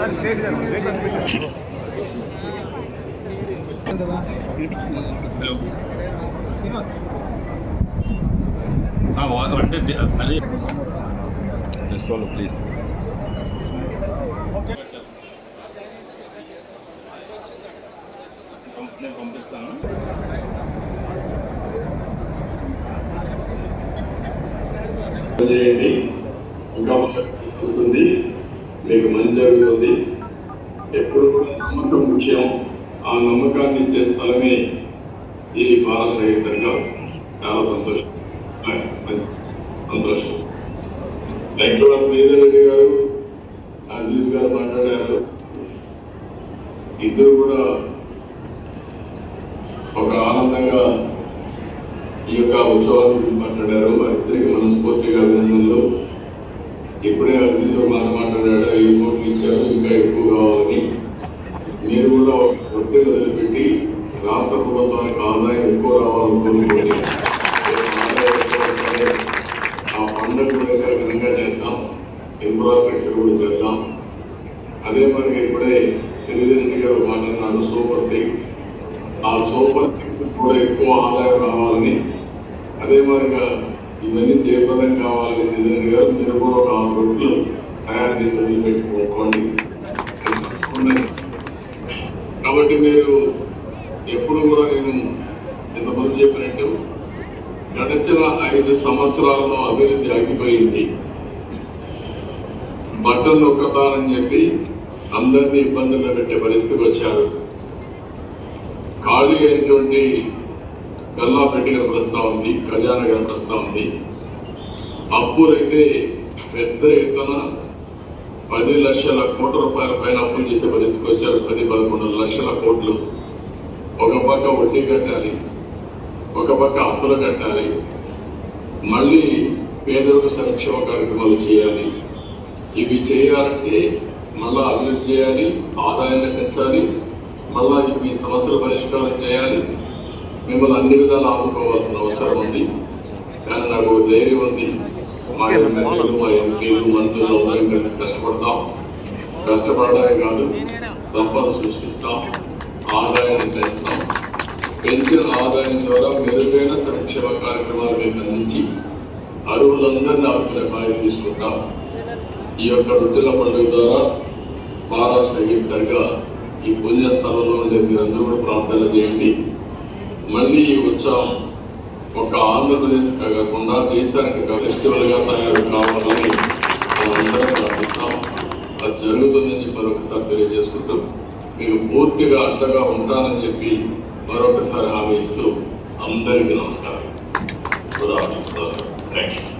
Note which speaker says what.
Speaker 1: Hello
Speaker 2: please
Speaker 1: నేను పంపిస్తాను
Speaker 3: చేయండి ఇంకా వస్తుంది మీకు మంచి జరుగుతుంది. ఎప్పుడు కూడా నమ్మకం ముఖ్యం ఆ నమ్మకాన్ని ఇచ్చే స్థలమే ఈ బాలశేఖర్గా చాలా సంతోషం. సంతోషం. లైక్ శ్రీధర్ రెడ్డి గారు. అజీజ్ గారు మాట్లాడారు. ఇద్దరు కూడా ఒక ఆనందంగా ఈ యొక్క ఉత్సవాల గురించి మాట్లాడారు. వారిద్దరికి మనస్ఫూర్తిగా అభినందనలు. ఇప్పుడే అజీజ్ ఒక మాట మాట్లాడాడు ఐదు కోట్లు ఇచ్చారు ఇంకా ఎక్కువ కావాలని. మీరు కూడా ఒక ఒత్తిడి వదిలిపెట్టి రాష్ట్ర ప్రభుత్వానికి ఆదాయం ఎక్కువ రావాలని కోరుకోండి ఆదాయం ఆ పండుగ కూడా ఘనంగా చేద్దాం ఇన్ఫ్రాస్ట్రక్చర్ కూడా చేద్దాం. అదే మనకి ఇప్పుడే శ్రీధరెడ్డి గారు మాట్లాడినారు సూపర్ సిక్స్. ఆ సూపర్ సిక్స్ కూడా ఎక్కువ ఆదాయం రావాలని. అదే మరిగా ఇవన్నీ జయప్రదం కావాలి సీజన్ గారు మీరు కూడా ఒక ఆరు రొట్లు తయారు చేసి వదిలిపెట్టుకోండి కాబట్టి మీరు ఎప్పుడు కూడా నేను ఎంతమంది చెప్పినట్టు గడిచిన ఐదు సంవత్సరాల్లో అభివృద్ధి ఆగిపోయింది. బట్టలు నొక్కతానని చెప్పి అందరినీ ఇబ్బందులు పెట్టే పరిస్థితికి వచ్చారు. ఖాళీ అయినటువంటి గల్లాపెట్టి కనిపిస్తూ ఉంది ఖజానా కనిపిస్తూ ఉంది. అప్పులైతే పెద్ద ఎత్తున పది లక్షల కోట్ల రూపాయల పైన అప్పులు చేసే పరిస్థితికి వచ్చారు. పది పదకొండు లక్షల కోట్లు. ఒక పక్క వడ్డీ కట్టాలి ఒక పక్క అసలు కట్టాలి. మళ్ళీ పేదలకు సంక్షేమ కార్యక్రమాలు చేయాలి. ఇవి చేయాలంటే మళ్ళా అభివృద్ధి చేయాలి ఆదాయాన్ని పెంచాలి మళ్ళా ఈ సమస్యల పరిష్కారం చేయాలి. మిమ్మల్ని అన్ని విధాలు ఆదుకోవాల్సిన అవసరం ఉంది. కానీ నాకు ధైర్యం ఉంది. మా ఎమ్మెల్యేలు మా ఎంపీలు మంత్రులు అందరం కలిసి కష్టపడతాం. కష్టపడడమే కాదు సంపద సృష్టిస్తాం ఆదాయాన్ని పెంచుతాం. పెంచిన ఆదాయం ద్వారా మెరుగైన సంక్షేమ కార్యక్రమాలు మీకు అందించి అర్హులందరినీ ఆదుకునే బాధ్యత తీసుకుంటాం. ఈ యొక్క రొట్టెల పండుగ ద్వారా షహీద్ దర్గా ఈ పుణ్యస్థలంలో ఉండే మీరందరూ కూడా ప్రార్థనలు చేయండి. మళ్ళీ ఈ ఉత్సవం ఒక ఆంధ్రప్రదేశ్ కాకుండా దేశానికి ఫెస్టివల్గా ఫెస్టివల్గా తయారు కావాలని మనందరం ప్రార్థిస్తాం. అది జరుగుతుందని చెప్పి మరొకసారి తెలియజేసుకుంటూ మీకు పూర్తిగా అండగా ఉంటానని చెప్పి మరొకసారి హామీ ఇస్తూ అందరికీ నమస్కారం. Thank you